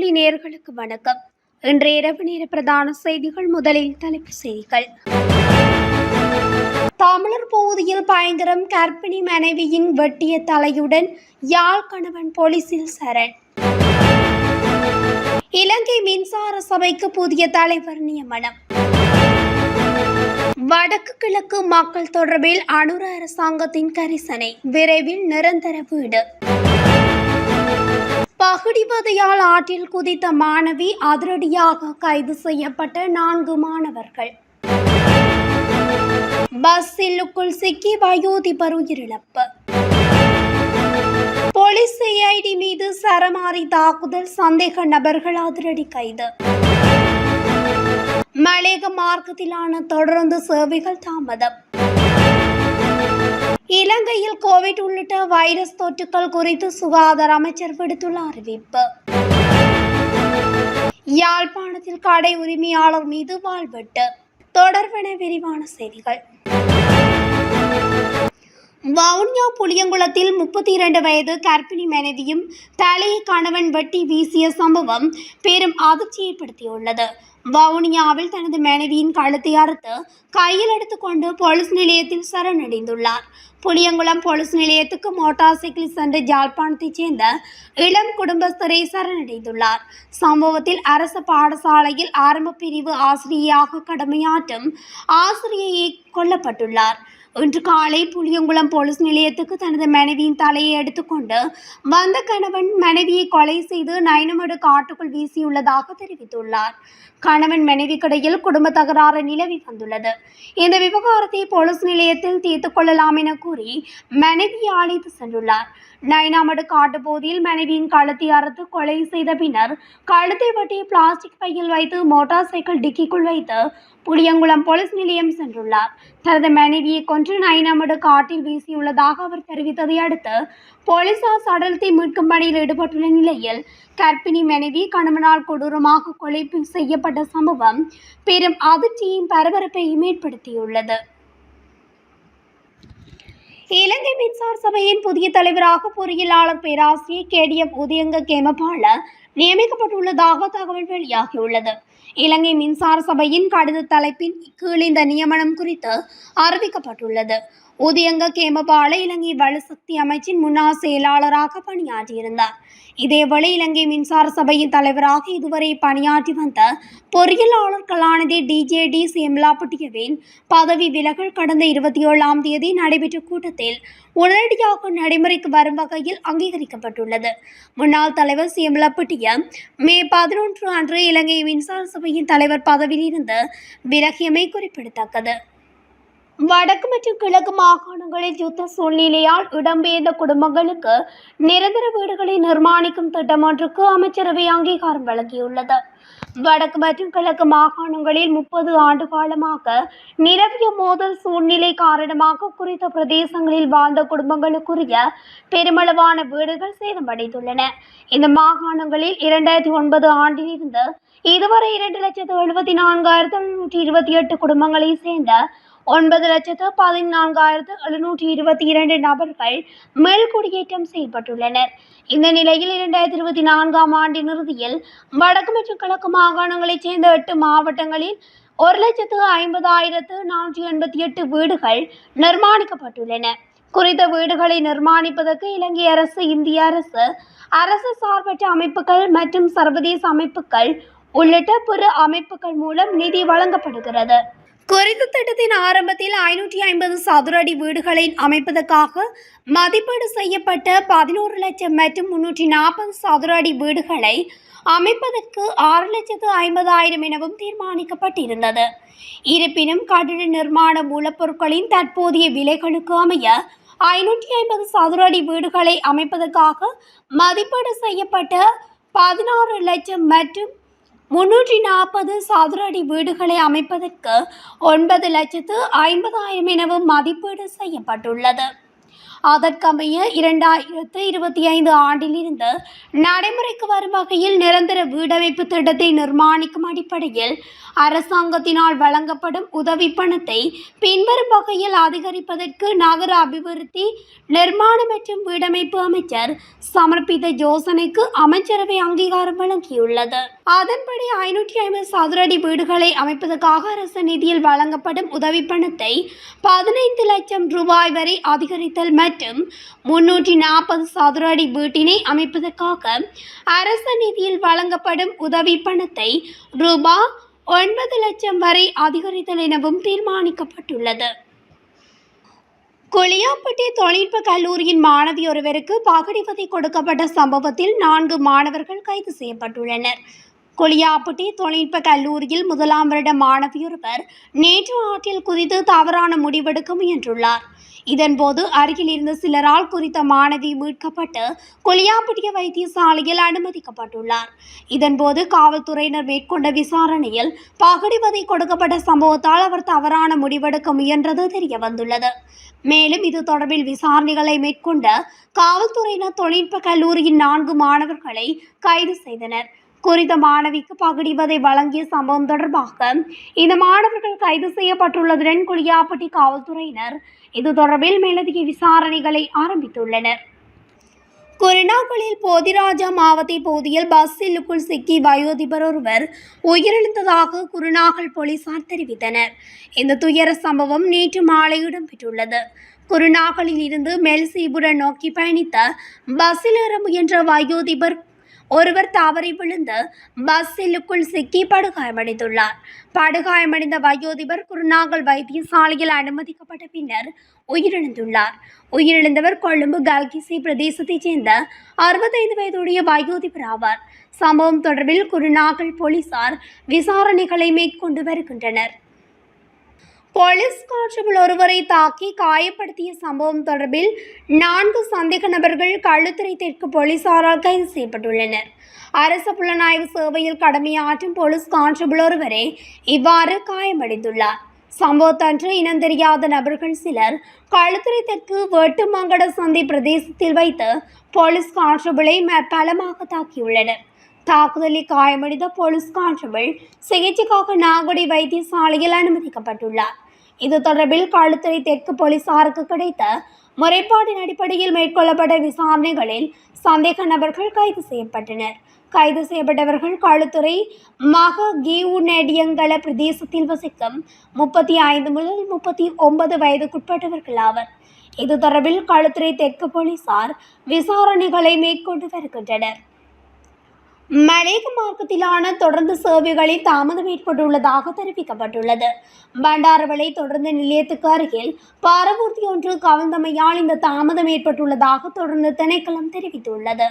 தமிழொலி நேர்களுக்கு வணக்கம். இன்றைய இரவு நேர பிரதான செய்திகள் முதலில் தலைப்பு செய்திகள். தமிழர் பகுதியில் பயங்கரம் கர்ப்பிணி மனைவியின் வெட்டிய தலையுடன் யாழ் கணவன் போலீசில் சரண். இலங்கை மின்சார சபைக்கு புதிய தலைவர் நியமனம். வடக்கு கிழக்கு மக்கள் தொடர்பில் அனுர அரசாங்கத்தின் கரிசனை. விரைவில் நிரந்தர வீடு. பகுடிபதையால் ஆற்றில் குதித்த மாணவி அதிரடியாக கைது செய்யப்பட்ட நான்கு மாணவர்கள். பஸ் சில்லுக்குள் சிக்கி வயோதிபர் உயிரிழப்பு. போலீஸ் சிஐடி மீது சரமாரி தாக்குதல் சந்தேக நபர்கள் அதிரடி கைது. மலேக மார்க்கத்திலான தொடர்ந்து சேவைகள் தாமதம். இலங்கையில் கோவிட் உள்ளிட்ட வைரஸ் தொற்றுக்கள் குறித்து சுகாதார அமைச்சர் விடுத்துள்ள அறிவிப்பு. யாழ்ப்பாணத்தில் கடை உரிமையாளர் மீது வாழ்வெட்டு தொடர்பென விரிவான செய்திகள். வவுனியா புளியங்குளத்தில் முப்பத்தி இரண்டு வயது கர்ப்பிணி மனைவியும் தலையை கணவன் வெட்டி வீசிய சம்பவம் பெரும் அதிர்ச்சியை ஏற்படுத்தியுள்ளது வவுனியாவில் தனது மனைவியின் கழுத்தை அறுத்து கையில் எடுத்துக்கொண்டு போலீஸ் நிலையத்தில் சரணடைந்துள்ளார். புளியங்குளம் போலீஸ் நிலையத்துக்கு மோட்டார் சைக்கிள் சென்ற ஜாழ்ப்பாணத்தைச் சேர்ந்த இளம் குடும்பஸ்தரை சரணடைந்துள்ளார். சம்பவத்தில் அரசு பாடசாலையில் ஆரம்ப பிரிவு ஆசிரியையாக கடமையாற்றும் ஆசிரியையை கொல்லப்பட்டுள்ளார். இன்று காலை புளியங்குளம் போலீஸ் நிலையத்துக்கு தனது மனைவியின் தலையை எடுத்துக்கொண்டு வந்த கணவன் மனைவியை கொலை செய்து நயனமடு காட்டுக்குள் வீசியுள்ளதாக தெரிவித்துள்ளார். கணவன் மனைவிக்கிடையில் குடும்ப தகராறு நிலவி வந்துள்ளது. இந்த விவகாரத்தை போலீஸ் நிலையத்தில் தீர்த்துக் கொள்ளலாம் என கூறி மனைவியை அழைத்து சென்றுள்ளார். நைனாமடு காட்டுப்பகுதியில் மனைவியின் கழுத்தை அறுத்து கொலை செய்த பின்னர் கழுத்தை வெட்டி பிளாஸ்டிக் பையில் வைத்து மோட்டார் சைக்கிள் டிக்கிக்குள் வைத்து புளியங்குளம் போலீஸ் நிலையம் சென்றுள்ளார். தனது மனைவியை கொன்று நயனமடு காட்டில் வீசியுள்ளதாக அவர் தெரிவித்ததை அடுத்து போலீசார் சடலத்தை மீட்கும் பணியில் ஈடுபட்டுள்ள நிலையில் கர்ப்பிணி மனைவி கணவனால் கொடூரமாக கொலை செய்யப்பட்ட சம்பவம் பெரும் அதிர்ச்சியையும் பரபரப்பையும் ஏற்படுத்தியுள்ளது. இலங்கை மின்சார சபையின் புதிய தலைவராக பொறியியலாளர் பேராசிரியர் கேடிஎம் உதயங்க கேமபால நியமிக்கப்பட்டுள்ளதாக தகவல் வெளியாகியுள்ளது. இலங்கை மின்சார சபையின் கடித தலைப்பின் கீழ் இந்த நியமனம் குறித்து அறிவிக்கப்பட்டுள்ளது. உதயங்க கேமபால இலங்கை வலுசக்தி அமைச்சின் முன்னாள் செயலாளராக பணியாற்றியிருந்தார். இதேவேளை இலங்கை மின்சார சபையின் தலைவராக இதுவரை பணியாற்றி வந்த பொறியியலாளர் கலாநிதி டிஜேடி சேம்லாப்பட்டியவின் பதவி விலகல் கடந்த இருபத்தி ஏழாம் தேதி நடைபெற்ற கூட்டத்தில் உடனடியாக நடைமுறைக்கு வரும் வகையில் அங்கீகரிக்கப்பட்டுள்ளது. முன்னாள் தலைவர் சேம்லாப்பட்டிய மே பதினொன்று அன்று இலங்கை மின்சார சபையின் தலைவர் பதவியிலிருந்து விலகியமை குறிப்பிடத்தக்கது. வடக்கு மற்றும் கிழக்கு மாகாணங்களில் யுத்த சூழ்நிலையால் இடம்பெயர்ந்த குடும்பங்களுக்கு நிரந்தர வீடுகளை நிர்மாணிக்கும் திட்டம் ஒன்றுக்கு அமைச்சரவை அங்கீகாரம் வழங்கியுள்ளது. வடக்கு மற்றும் கிழக்கு மாகாணங்களில் முப்பது ஆண்டு காலமாக நிலவிய மோதல் சூழ்நிலை காரணமாக குறித்த பிரதேசங்களில் வாழ்ந்த குடும்பங்களுக்குரிய பெருமளவான வீடுகள் சேதமடைந்துள்ளன. இந்த மாகாணங்களில் இரண்டாயிரத்தி ஒன்பது ஆண்டிலிருந்து இதுவரை இரண்டு லட்சத்து எழுபத்தி நான்காயிரத்து நூற்றி இருபத்தி எட்டு குடும்பங்களை சேர்ந்த ஒன்பது லட்சத்து பதினான்காயிரத்து எழுநூற்றி இருபத்தி இரண்டு நபர்கள் மேல்குடியேற்றம் செய்யப்பட்டுள்ளனர். இந்த நிலையில் இரண்டாயிரத்தி இருபத்தி நான்காம் ஆண்டின் இறுதியில் வடக்கு மற்றும் கிழக்கு மாகாணங்களைச் சேர்ந்த எட்டு மாவட்டங்களில் ஒரு லட்சத்து ஐம்பதாயிரத்து நானூற்றி எண்பத்தி எட்டு வீடுகள் நிர்மாணிக்கப்பட்டுள்ளன. குறித்த வீடுகளை நிர்மாணிப்பதற்கு இலங்கை அரசு இந்திய அரசு அரசு சார்பற்ற அமைப்புகள் மற்றும் சர்வதேச அமைப்புகள் உள்ளிட்ட பிற அமைப்புகள் மூலம் நிதி வழங்கப்படுகிறது. குறித்த திட்டத்தின் ஆரம்பத்தில் ஐநூற்றி ஐம்பது சதுர அடி வீடுகளை அமைப்பதற்காக மதிப்பீடு செய்யப்பட்ட பதினோரு லட்சம் மற்றும் முன்னூற்றி நாற்பது சதுர அடி வீடுகளை அமைப்பதற்கு ஆறு லட்சத்து ஐம்பதாயிரம் எனவும் தீர்மானிக்கப்பட்டிருந்தது. இருப்பினும் கட்டிட நிர்மாண மூலப்பொருட்களின் தற்போதைய விலைகளுக்கு அமைய ஐநூற்றி ஐம்பது சதுர அடி வீடுகளை அமைப்பதற்காக மதிப்பீடு செய்யப்பட்ட பதினாறு லட்சம் மற்றும் முன்னூற்றி நாற்பது சதுர அடி வீடுகளை அமைப்பதற்கு ஒன்பது லட்சத்து ஐம்பதாயிரம் எனவும் மதிப்பீடு செய்யப்பட்டுள்ளது. அதற்கமைய இரண்டாயிரத்து இருபத்தி ஐந்து ஆண்டிலிருந்து நடைமுறைக்கு வரும் வகையில் நிரந்தர வீடமைப்பு திட்டத்தை நிர்மாணிக்கும் அடிப்படையில் அரசாங்கத்தினால் வழங்கப்படும் உதவி பணத்தை பின்வரும் வகையில் அதிகரிப்பதற்கு நகர அபிவிருத்தி நிர்மாணம் மற்றும் வீடமைப்பு அமைச்சர் சமர்ப்பித்த யோசனைக்கு அமைச்சரவை அங்கீகாரம் வழங்கியுள்ளது. அதன்படி ஐநூற்றி ஐம்பது சதுரடி வீடுகளை அமைப்பதற்காக அரசு நிதியில் வழங்கப்படும் உதவி பணத்தை பதினைந்து லட்சம் ரூபாய் வரை அதிகரித்தல் மற்றும் முன்னூற்றி நாற்பது சதுர அடி வீட்டினை அமைப்பதற்காக அரசு நிதியில் வழங்கப்படும் உதவி பணத்தை ரூபாய் ஒன்பது லட்சம் வரை அதிகரித்தல் எனவும் தீர்மானிக்கப்பட்டுள்ளது. குளியாப்பட்டி தொழில்நுட்ப கல்லூரியின் மாணவி ஒருவருக்கு பகடிவதை கொடுக்கப்பட்ட சம்பவத்தில் நான்கு மாணவர்கள் கைது செய்யப்பட்டுள்ளனர். கொளியாப்பட்டி தொழில்நுட்ப கல்லூரியில் முதலாம் வருட மாணவியொருவர் நேற்று ஆற்றில் குதித்து தவறான முடிவெடுக்க முயன்றுள்ளார். இதன்போது அருகில் இருந்த சிலரால் குறித்த மாணவி மீட்கப்பட்டு கொலியாம்பட்டிய வைத்தியசாலையில் அனுமதிக்கப்பட்டுள்ளார். இதன்போது காவல்துறையினர் மேற்கொண்ட விசாரணையில் பகடிவதை கொடுக்கப்பட்ட சம்பவத்தால் அவர் தவறான முடிவெடுக்க முயன்றது தெரிய வந்துள்ளது மேலும் இது தொடர்பில் விசாரணைகளை மேற்கொண்ட காவல்துறையினர் தொழில்நுட்ப கல்லூரியின் நான்கு மாணவர்களை கைது செய்தனர். குறித்த மாணவிக்கு பகடிவதை வழங்கிய சம்பவம் தொடர்பாக இந்த மாணவர்கள் கைது செய்யப்பட்டுள்ளதுடன் குளியாப்பட்டி காவல்துறையினர் இது தொடர்பில் மேலதிக விசாரணைகளை ஆரம்பித்துள்ளனர். குருணாகலில் போதிராஜா மாவட்ட பகுதியில் பஸ் சில்லுக்குள் சிக்கி வயோதிபர் ஒருவர் உயிரிழந்ததாக குருநாகல் போலீசார் தெரிவித்தனர். இந்த துயர சம்பவம் நேற்று மாலை இடம்பெற்றுள்ளது. குருநாகலில் இருந்து மெல்சீபுரம் நோக்கி பயணித்த பஸ்ஸில் ஏற முயன்ற வயோதிபர் ஒருவர் தவறி விழுந்து பஸ்ஸிலுக்குள் சிக்கி படுகாயமடைந்துள்ளார் படுகாயமடைந்த வயோதிபர் குருநாகல் வைத்தியசாலையில் அனுமதிக்கப்பட்ட பின்னர் உயிரிழந்துள்ளார். உயிரிழந்தவர் கொழும்பு கல்கிசி பிரதேசத்தைச் சேர்ந்த அறுபத்தைந்து வயதுடைய வயோதிபர் ஆவார். சம்பவம் தொடர்பில் குருநாகல் போலீசார் விசாரணைகளை மேற்கொண்டு வருகின்றனர். போலீஸ் கான்ஸ்டபிள் ஒருவரை தாக்கி காயப்படுத்திய சம்பவம் தொடர்பில் நான்கு சந்தேக நபர்கள் களுத்துறை தெற்கு போலீசாரால் கைது செய்யப்பட்டுள்ளனர். அரசு புலனாய்வு சேவையில் கடமையாற்றும் போலீஸ் கான்ஸ்டபிள் ஒருவரே இவ்வாறு காயமடைந்துள்ளார். சம்பவத்தன்று இனம் தெரியாத நபர்கள் சிலர் களுத்துறை தெற்கு வேட்டுமங்கட சந்தை பிரதேசத்தில் வைத்து போலீஸ் கான்ஸ்டபிளை பலமாக தாக்கியுள்ளனர். தாக்குதலில் காயமடைந்த போலீஸ் கான்ஸ்டபிள் சிகிச்சைக்காக நாகுடி வைத்தியசாலையில் அனுமதிக்கப்பட்டுள்ளார். இது தொடர்பில் களுத்துறை தெற்கு போலீசாருக்கு கிடைத்த முறைப்பாட்டின் அடிப்படையில் மேற்கொள்ளப்பட்ட விசாரணைகளில் சந்தேக நபர்கள் கைது செய்யப்பட்டனர். கைது செய்யப்பட்டவர்கள் களுத்துறை மக கீவுநெடியங்கல பிரதேசத்தில் வசிக்கும் முப்பத்தி ஐந்து முதல் முப்பத்தி ஒன்பது வயதுக்குட்பட்டவர்கள் ஆவர். இது தொடர்பில் களுத்துறை தெற்கு போலீசார் விசாரணைகளை மேற்கொண்டு வருகின்றனர். மலேக மார்க்கத்திலான தொடர்ந்து சேவைகளில் தாமதம் ஏற்பட்டுள்ளதாக தெரிவிக்கப்பட்டுள்ளது. பண்டாரவளை தொடர்ந்து நிலையத்துக்கு அருகில் பாரபூர்த்தி ஒன்று கவிழ்ந்தமையால் இந்த தாமதம் ஏற்பட்டுள்ளதாக தொடர்ந்து திணைக்களம் தெரிவித்துள்ளது.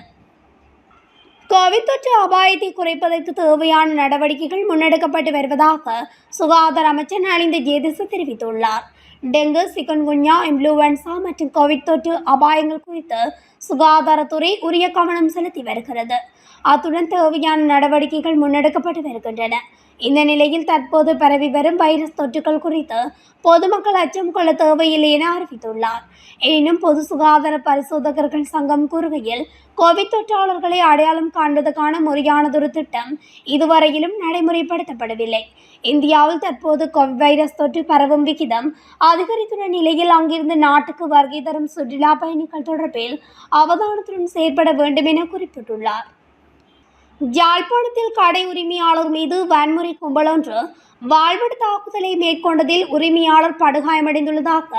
கோவிட் தொற்று அபாயத்தை குறைப்பதற்கு தேவையான நடவடிக்கைகள் முன்னெடுக்கப்பட்டு வருவதாக சுகாதார அமைச்சர் நலிந்த ஜேதிச தெரிவித்துள்ளார். டெங்கு சிக்கன்குன்யா இம்ப்ளூவன்சா மற்றும் கோவிட் தொற்று அபாயங்கள் குறித்து சுகாதாரத்துறை உரிய கவனம் செலுத்தி வருகிறது. அத்துடன் தேவையான நடவடிக்கைகள் முன்னெடுக்கப்பட்டு வருகின்றன இந்த நிலையில் தற்போது பரவி வரும் வைரஸ் தொற்றுகள் குறித்து பொதுமக்கள் அச்சம் கொள்ள தேவையில்லை என அறிவித்துள்ளார். எனினும் பொது சுகாதார பரிசோதகர்கள் சங்கம் கூறுகையில் கோவிட் தொற்றாளர்களை அடையாளம் காண்பதற்கான முறையானதொரு திட்டம் இதுவரையிலும் நடைமுறைப்படுத்தப்படவில்லை. இந்தியாவில் தற்போது கோவிட் வைரஸ் தொற்று பரவும் விகிதம் அதிகரித்துள்ள நிலையில் அங்கிருந்து நாட்டுக்கு வருகை தரும் சுற்றுலா பயணிகள் தொடர்பில் அவதானத்துடன் செயற்பட வேண்டும் என குறிப்பிட்டுள்ளார். யாழ்ப்பாணத்தில் கடை உரிமையாளர் மீது வன்முறை கும்பலொன்று வாழ்வெடு தாக்குதலை மேற்கொண்டதில் உரிமையாளர் படுகாயமடைந்துள்ளதாக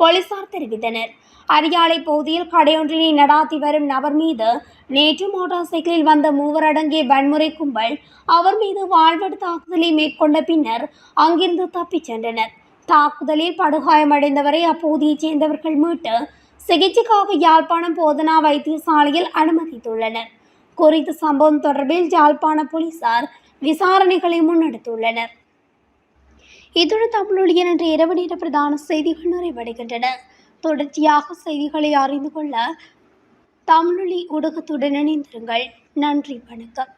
போலீசார் தெரிவித்தனர். அரியாலை பகுதியில் கடையொன்றினை நடாத்தி வரும் நபர் மீது நேற்று மோட்டார் சைக்கிளில் வந்த மூவர் அடங்கிய வன்முறை கும்பல் அவர் மீது வாழ்வெடு தாக்குதலை மேற்கொண்ட பின்னர் அங்கிருந்து தப்பிச் சென்றனர். தாக்குதலில் படுகாயமடைந்தவரை அப்பகுதியைச் சேர்ந்தவர்கள் மீட்டு சிகிச்சைக்காக யாழ்ப்பாணம் போதனா வைத்தியசாலையில் அனுமதித்துள்ளனர். குறித்த சம்பவம் தொடர்பில் யாழ்ப்பாண போலீசார் விசாரணைகளை முன்னெடுத்துள்ளனர். இத்துடன் தமிழொழியன் என்ற இரவு நேர பிரதான செய்திகள் நிறைவடைகின்றன. தொடர்ச்சியாக செய்திகளை அறிந்து கொள்ள தமிழொலி ஊடகத்துடன் இணைந்திருங்கள். நன்றி வணக்கம்.